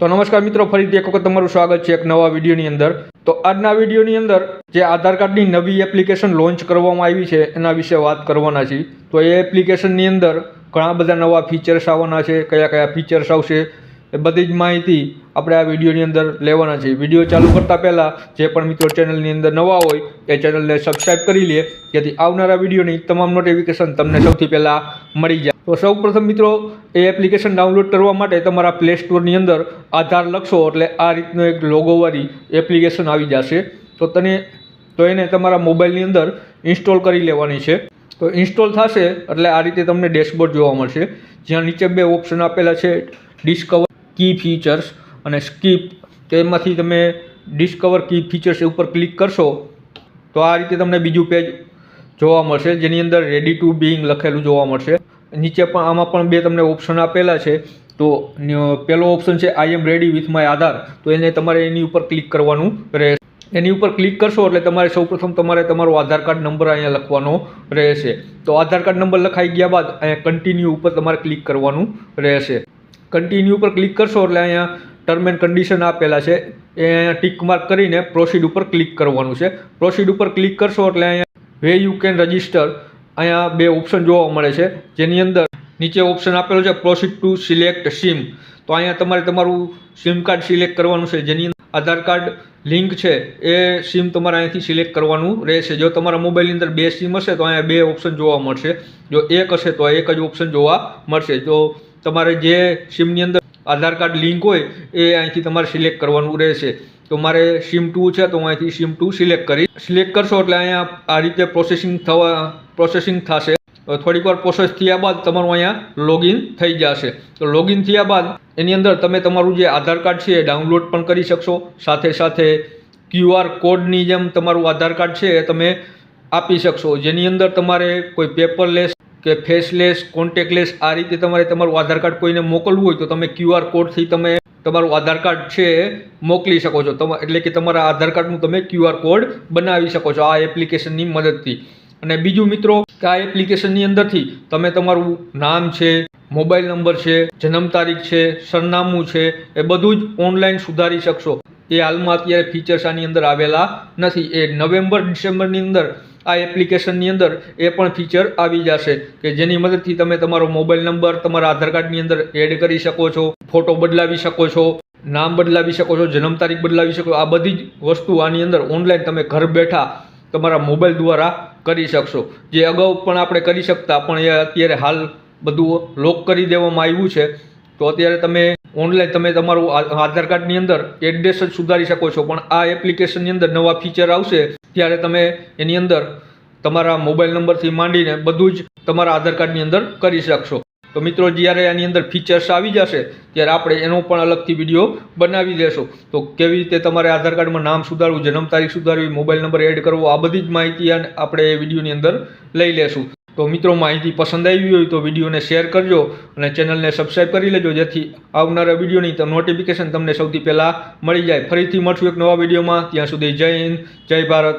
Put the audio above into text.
તો નમસ્કાર મિત્રો, ફરીથી એક વખત તમારું સ્વાગત છે એક નવા વિડીયોની અંદર. તો આજના વિડીયોની અંદર જે આધાર કાર્ડની નવી એપ્લિકેશન લોન્ચ કરવામાં આવી છે, એના વિશે વાત કરવાના છીએ. તો એ એપ્લિકેશનની અંદર ઘણા બધા નવા ફીચર્સ આવવાના છે, કયા કયા ફીચર્સ આવશે એ બધી જ માહિતી આપણે આ વિડીયોની અંદર લેવાના છે વીડિયો ચાલુ કરતાં પહેલાં જે પણ મિત્રો ચેનલની અંદર નવા હોય, એ ચેનલને સબસ્ક્રાઈબ કરી લે, જેથી આવનારા વિડીયોની તમામ નોટિફિકેશન તમને સૌથી પહેલાં મળી જાય. તો સૌ પ્રથમ મિત્રો, એ એપ્લિકેશન ડાઉનલોડ કરવા માટે તમારા પ્લે સ્ટોરની અંદર આધાર લખશો, એટલે આ રીતનો એક લોગોવાળી એપ્લિકેશન આવી જશે. તો તને, તો એને તમારા મોબાઈલની અંદર ઇન્સ્ટોલ કરી લેવાની છે. તો ઇન્સ્ટોલ થશે, એટલે આ રીતે તમને ડેશબોર્ડ જોવા મળશે. જ્યાં નીચે બે ઓપ્શન આપેલા છે ડિસ્કવર કી ફીચર્સ અને સ્કીપ તેમાંથી તમે ડિસ્કવર કી ફીચર્સ ઉપર ક્લિક કરશો, તો આ રીતે તમને બીજું પેજ જોવા મળશે, જેની અંદર રેડી ટુ બિંગ લખેલું જોવા મળશે. નીચે પણ આમાં પણ બે તમને ઓપ્શન આપેલા છે. તો પહેલો ઓપ્શન છે I am ready with my Aadhaar તો એને તમારે એની ઉપર ક્લિક કરવાનું રહેશે. એની ઉપર ક્લિક કરશો એટલે તમારે સૌપ્રથમ તમારે તમારો આધાર કાર્ડ નંબર અહીંયા લખવાનો રહેશે. તો આધાર કાર્ડ નંબર લખાઈ ગયા બાદ અહીંયા કન્ટિન્યુ ઉપર તમારે ક્લિક કરવાનું રહેશે. કન્ટિન્યુ ઉપર ક્લિક કરશો એટલે અહીંયા ટર્મ એન્ડ કન્ડિશન આપેલા છે. એ અહીંયા ટીક માર્ક કરીને પ્રોસીડ ઉપર ક્લિક કરવાનું છે. પ્રોસીડ ઉપર ક્લિક કરશો એટલે અહીંયા વે યુ કેન રજિસ્ટર અહીંયા બે ઓપ્શન જોવા મળે છે. જેની અંદર નીચે ઓપ્શન આપેલો છે પ્રોસીડ ટુ સિલેક્ટ સિમ તો અહીંયા તમારે તમારું સિમ કાર્ડ સિલેક્ટ કરવાનું છે. જેની આધાર કાર્ડ લિંક છે, એ સિમ તમારે અહીંયાથી સિલેક્ટ કરવાનું રહેશે. જો તમારા મોબાઈલની અંદર બે સિમ હશે, તો અહીંયા બે ઓપ્શન જોવા મળશે. જો એક હશે, તો એક જ ઓપ્શન જોવા મળશે. તો તમારે જે સિમની અંદર આધાર કાર્ડ લિંક હોય, એ અહીંથી તમારે સિલેક્ટ કરવાનું રહેશે. તો મારે સિમ ટુ છે, તો હું અહીંથી સિમ ટુ સિલેક્ટ કરી. સિલેક્ટ કરશો એટલે અહીંયા આ રીતે પ્રોસેસિંગ થવા પ્રોસેસિંગ થશે. થોડીક વાર પ્રોસેસ થયા બાદ તમારું અહીંયા લોગિન થઈ જશે. તો લોગિન થયા બાદ એની અંદર તમે તમારું જે આધાર કાર્ડ છે એ ડાઉનલોડ પણ કરી શકશો. સાથે સાથે ક્યુઆર કોડની જેમ તમારું આધાર કાર્ડ છે એ તમે આપી શકશો. જેની અંદર તમારે કોઈ પેપરલેસ કે ફેસલેસ કોન્ટેક્ટલેસ આ રીતે તમારે તમારું આધાર કાર્ડ કોઈને મોકલવું હોય તો તમે ક્યુઆર કોડથી તમે તમારું આધાર કાર્ડ છે મોકલી શકો છો. એટલે કે તમારા આધાર કાર્ડનું તમે ક્યુઆર કોડ બનાવી શકો છો આ એપ્લિકેશનની મદદથી. અને બીજું મિત્રો, કે આ એપ્લિકેશનની અંદરથી તમે તમારું નામ છે, મોબાઈલ નંબર છે, જન્મ તારીખ છે, સરનામું છે, એ બધું જ ઓનલાઈન સુધારી શકશો. એ હાલમાં અત્યારે ફીચર્સ આની અંદર આવેલા નથી. એ નવેમ્બર, ડિસેમ્બરની અંદર આ એપ્લિકેશનની અંદર એ પણ ફીચર આવી જશે કે જેની મદદથી તમે તમારો મોબાઈલ નંબર, તમારા આધાર કાર્ડની અંદર એડ કરી શકો છો, ફોટો બદલાવી શકો છો, નામ બદલાવી શકો છો, જન્મ તારીખ બદલાવી શકો આ બધી જ વસ્તુ આની અંદર ઓનલાઈન તમે ઘર બેઠા તમારા મોબાઈલ દ્વારા કરી શકશો. જે અગાઉ પણ આપણે કરી શકતા, પણ એ અત્યારે હાલ બધું લોક કરી દેવામાં આવ્યું છે. તો અત્યારે તમે ઓનલાઈન તમે તમારું આધાર કાર્ડની અંદર એડ્રેસ જ સુધારી શકો છો. પણ આ એપ્લિકેશનની અંદર નવા ફીચર આવશે, ત્યારે તમે એની અંદર તમારા મોબાઈલ નંબરથી માંડીને બધું જ તમારા આધાર કાર્ડની અંદર કરી શકશો. તો મિત્રો, જ્યારે આની અંદર ફીચર્સ આવી જશે, ત્યારે આપણે એનો પણ અલગથી વીડિયો બનાવી દેશું. તો કેવી રીતે તમારે આધાર કાર્ડમાં નામ સુધારવું, જન્મ તારીખ સુધારવી મોબાઈલ નંબર એડ કરવો, આ બધી જ માહિતી આપણે એ વિડીયોની અંદર લઈ લેશું. તો મિત્રો, માહિતી પસંદ આવી હોય તો વિડીયોને શેર કરજો અને ચેનલને સબસ્ક્રાઈબ કરી લેજો, જેથી આવનારા વિડીયોની નોટિફિકેશન તમને સૌથી પહેલાં મળી જાય. ફરીથી મળશું એક નવા વિડીયોમાં. ત્યાં સુધી જય હિન્દ, જય ભારત.